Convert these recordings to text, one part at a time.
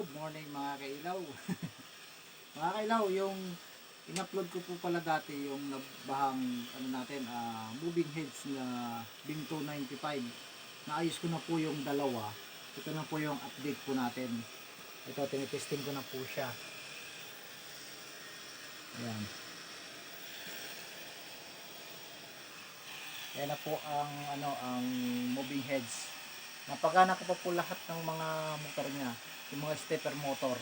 Good morning mga kailaw. mga kailaw, yung in-upload ko po pala dati yung nabahang ano natin, ah, moving heads na Bing 295. Naayos ko na po yung dalawa. Ito na po yung update po natin. Ito, tinitesting ko na po siya. Ayan. Yan na po ang ano ang moving heads. Napagana ko pa po lahat ng mga motor niya, yung mga stepper motor.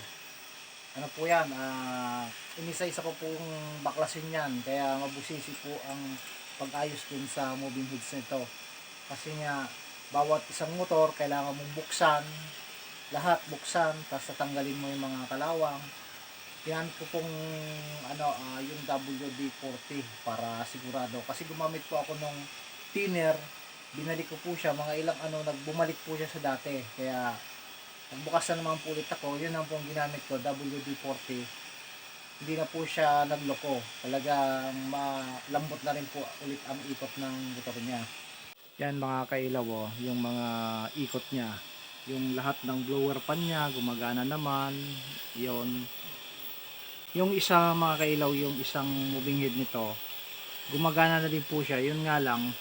Ano po yan, ah inisa-isa ko pong baklasin yan, kaya mabusisi po ang pag-ayos din sa moving heads nito. Kasi nga, bawat isang motor, kailangan mong buksan, lahat buksan, tapos tatanggalin mo yung mga kalawang. Yan ko pong ano, ah, yung WD-40 para sigurado. Kasi gumamit po ako nung thinner, binalik ko po siya, mga ilang ano, nagbumalik po siya sa dati. Kaya, nagbukas na naman po ulit ako, yun ang pong ginamit ko, WD-40. Hindi na po siya nagloko. Talagang malambot na rin po ulit ang ikot ng motor niya. Yan mga kailaw, oh, yung mga ikot niya. Yung lahat ng blower pan niya, gumagana naman. Yon yung isa mga kailaw, yung isang moving head nito, gumagana na din po siya. Yun nga lang,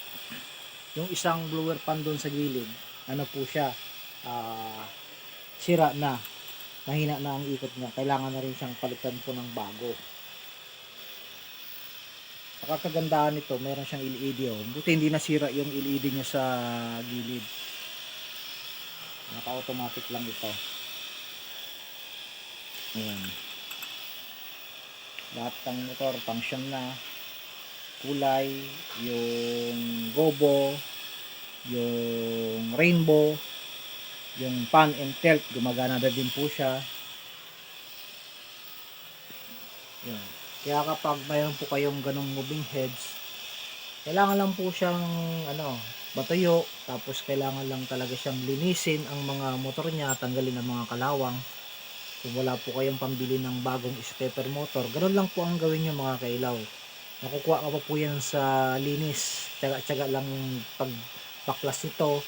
yung isang blower pan doon sa gilid, ano po siya, ah, sira na. Mahina na ang ikot niya. Kailangan na rin siyang palitan po ng bago. Saka kagandahan nito, meron siyang LED oh. Buti hindi nasira yung LED niya sa gilid. Naka-automatic lang ito. Ayan. Lahat ng motor, function na. Kulay, yung gobo, yung rainbow, yung pan and tilt, gumagana na din po siya. Yan. Kaya kapag mayroon po kayong ganong moving heads, kailangan lang po siyang ano, batuyo, tapos kailangan lang talaga siyang linisin ang mga motor niya, tanggalin ang mga kalawang. Kung wala po kayong pambili ng bagong stepper motor, ganun lang po ang gawin niyo mga kailaw. Nakukuha ka pa po yan sa linis. Tsaga-tsaga lang yung pagbaklas nito.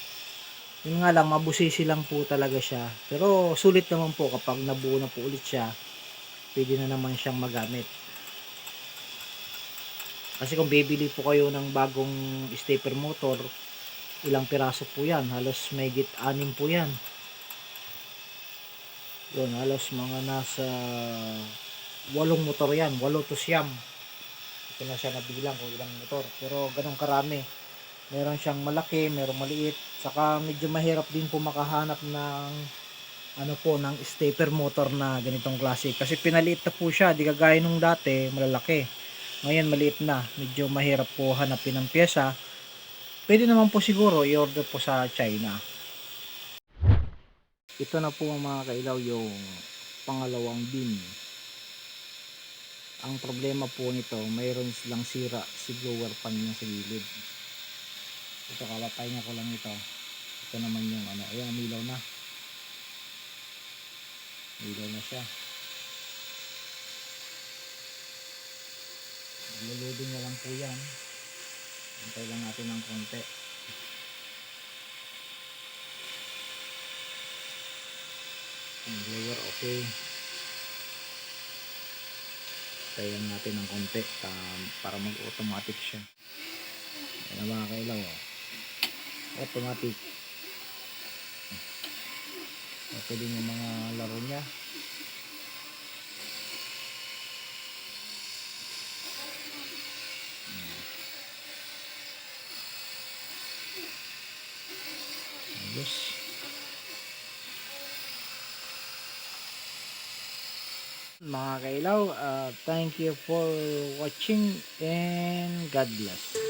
Yun nga lang, mabusisi lang po talaga siya. Pero sulit naman po kapag nabuo na po ulit siya, pwede na naman siyang magamit. Kasi kung bibili po kayo ng bagong stepper motor, ilang piraso po yan. Halos may git anim po yan. Yun, halos mga nasa walong motor yan. Walo to siyam. Ito na siya nabilang kung ilang motor. Pero ganun karami. Meron siyang malaki, meron maliit. Saka medyo mahirap din po makahanap ng ano po, ng stepper motor na ganitong klase. Kasi pinaliit na po siya. Di kagaya nung dati, malalaki. Ngayon maliit na. Medyo mahirap po hanapin ng pyesa. Pwede naman po siguro i-order po sa China. Ito na po ang mga kailaw yung pangalawang bin. Ang problema po nito, mayroon silang sira si blower pan niya sa gilid. Ito kalapay nga ko lang ito. Ito naman yung ano, ayan umilaw na. Umilaw na siya. Luludin na lang po yan. Antay lang natin ng konti. Ang blower okay. Tayan natin ng konti um, para mag-automatic siya. Yan ang mga kailaw. Oh. Automatic. Okay din yung mga laro niya. Ayos. Mga kailaw, uh, thank you for watching and God bless.